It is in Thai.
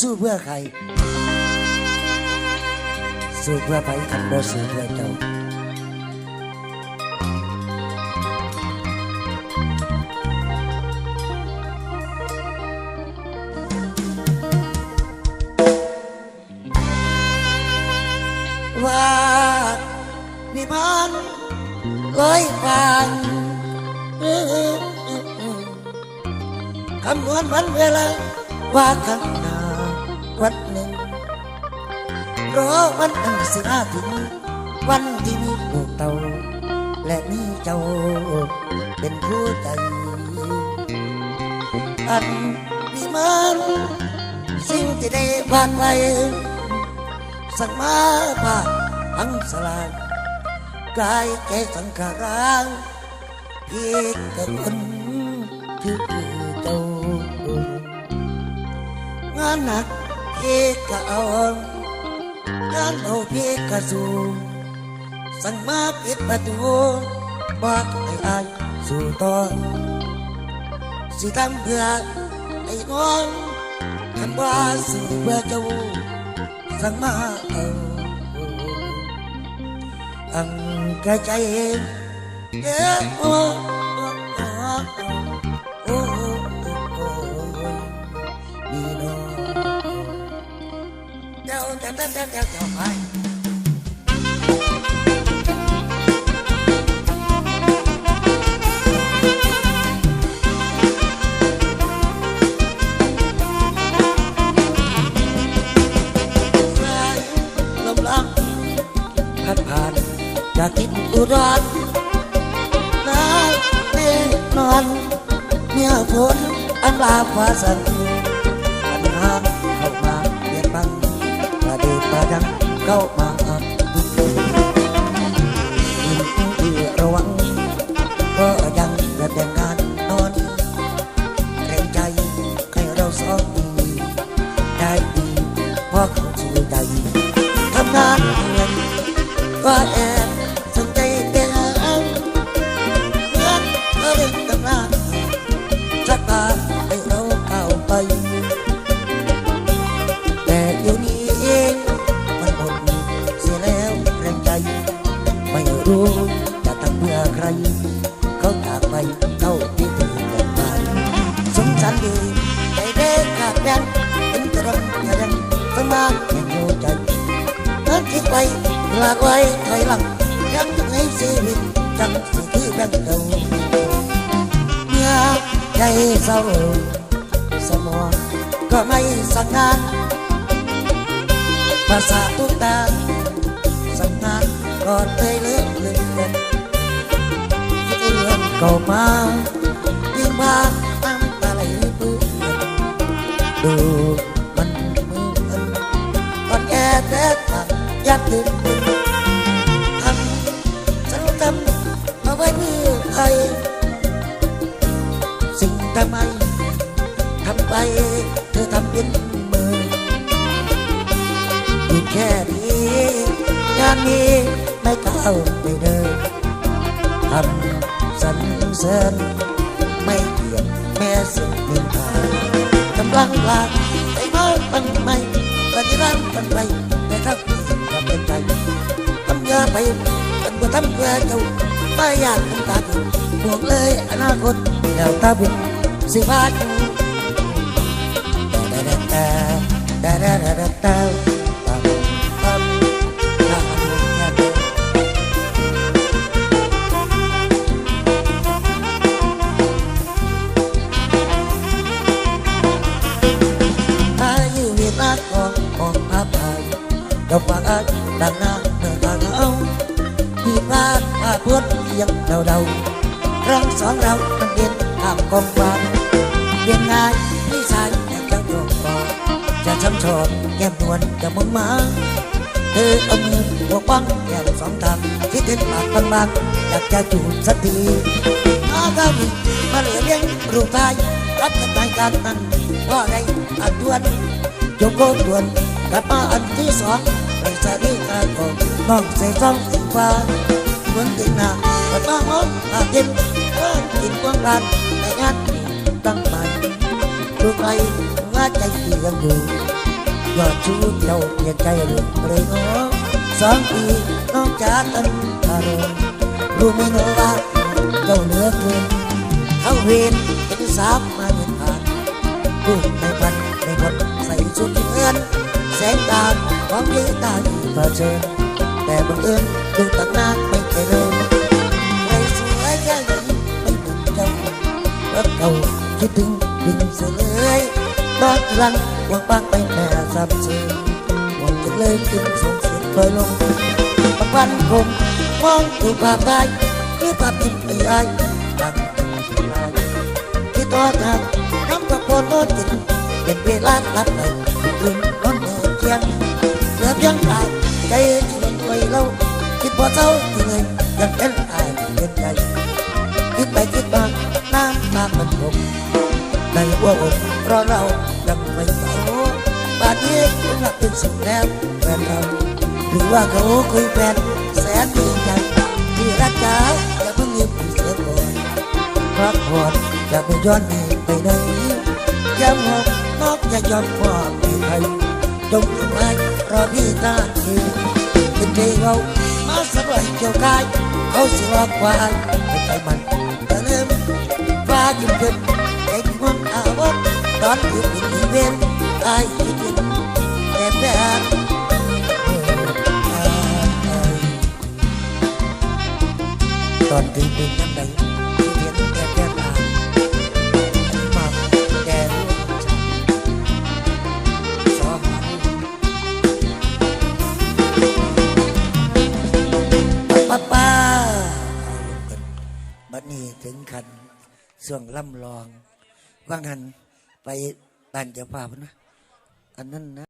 สู้เพื่อใคร สู้เพื่อไปคันบ่สู้เพื่อเจ้าว่ามีมันลอยฟังคำนวณวันเวลาว่าข้างหน้า วันหนึ่งรอวันอันสิมาถึง วันที่มีลูกเต่าและมีเจ้าเป็นผู้ใจอันมีมันสิ่งที่ได้ผ่านไปสังมาภาพอังสลายกายแก่สังขารางพียงแต่คนคือเจ้างานหนัก เพียงกะเอางานเอาเพียงกะสูสั่งมาปิดประตูบอกให้อาย เจ้าเจ้าเจ้าเจ้าเจ้าเจ้าไปลมลังพัดผ่านจากทิศอุดรน้ำเนนอนเมื่อฝนอันลาฟ้าสั่น ดังเข้ามาำเพื่อใครเขาจากไปเข้าพิธีแต่งงานสงสารดีใจเด็กขาดแดนเป็นกระดังกระดังสมาแเรื่องเก่ามายิ่งมาน้ำตาไหลเปื้อนดูมันมือนก่อนแก่แต่ทำยักลืมคุณทำฉันทำเอาไว้เพื่อใครสิ่งทำไมทำไปเธอทำเป็นมืออยู่แค่นี้งานนี้ไม่ก้าวไปเดินทำ เสริญไม่เกี่ยดแม่สิ่งนินทากำลังลากไอ้น้อยปันไม่ปฏิรันปันไปแต่ถ้าจะเป็นใจทำยาไปเป็นบ่ทำเพื่อเจ้าไม่อยากทำตาถึงห่วงเลยอนาคตแล้วตาบุญสิบาทแต่แต่แต่แต่แต่แต่ กับฝากดังหน้าเธอทาเอาที่พาดพาพวดยังเดาเดาครั้งสองเรามันเด่นข้ามกองฟางเรียนง่ายนิสัยแต่เจ้าดวงกอจะช้ำชอบแก้มนวลจะมึงมาเธอเอามือปกป้องแก้มสองทางที่เห็นปากบางๆอยากจะจูบสักทีอาเท่านี้มาเหลือเลี้ยงรูปไทยรับกันไปการมันว่าไงอันดวน ยกโกดวนกับมาอันที่สองไปสาดีกาโกน้องใส่ซองสีฟ้าเหมือนติดหน้าปัดมามองตาเต็มเออกินกวางกันแต่งานตั้งมันดูไกลว่าใจเตียงอยู่ยอดชูเจ้าเปลี่ยนใจหรือเลยเนาะสองปีน้องจ๋าตันอารมณ์รู้ไหมเนว่าเจ้าเหลือเกินเขาเวนเป็นสาวมาเห็นผ่านลูกในพันใน ส่ชุดเงินแสงตาความเยตาที่เผชิญแต่บังเอิญดูตั้งนาไม่เคยเลยใครสวยแค่ไหนไม่เหมือนเจ้ารักเก่าคิดถึงดึงเสลยรักรังหวังบางไปแม่ซ้ำเชยหวังจะเลยกินส่งเสียงปล่อยลงบางวันคงมองถูกภาพได้ที่ภาพติดไม่ได้ตั้งที่ตัวทางน้ำตะโกนโน้ตกินเป็นเวลาลับไหลคื น้ำตามันตกในหัวอกเพราะเรายังไม่เมาป่านนี้คงหลับเป็นสุขแล้วแฟนเราหรือว่าเขาคุยแฟนแสนดีใจที่รักจ๋าอย่าเพิ่งลืมพี่เสียก่อนพักผ่อนจะไม่ย้อนหนีไปไหนย้ำว่าน้องอย่ายอมความพี่ใครจงอยู่ไหมรอพี่ตาทีเป็นใจเรามาสบายเกี่ยวกายเขาสิว่าควายไม่ใจมันแต่เริ่มายิ่งขึ้นใจที่มันอาวรตอนอยู่เป็นอีเวนต์ตายที่ดินแต่แบบตอนที่เป็นยังไงที่เรียนแก่แก่ตามาแก่ร่วมชาสอหันป้าป้าบัดนี้ถึงขัน ส่วงล่ำลอง ว่างันไปบ้านเจ้าภาพนะอันนั้นนะ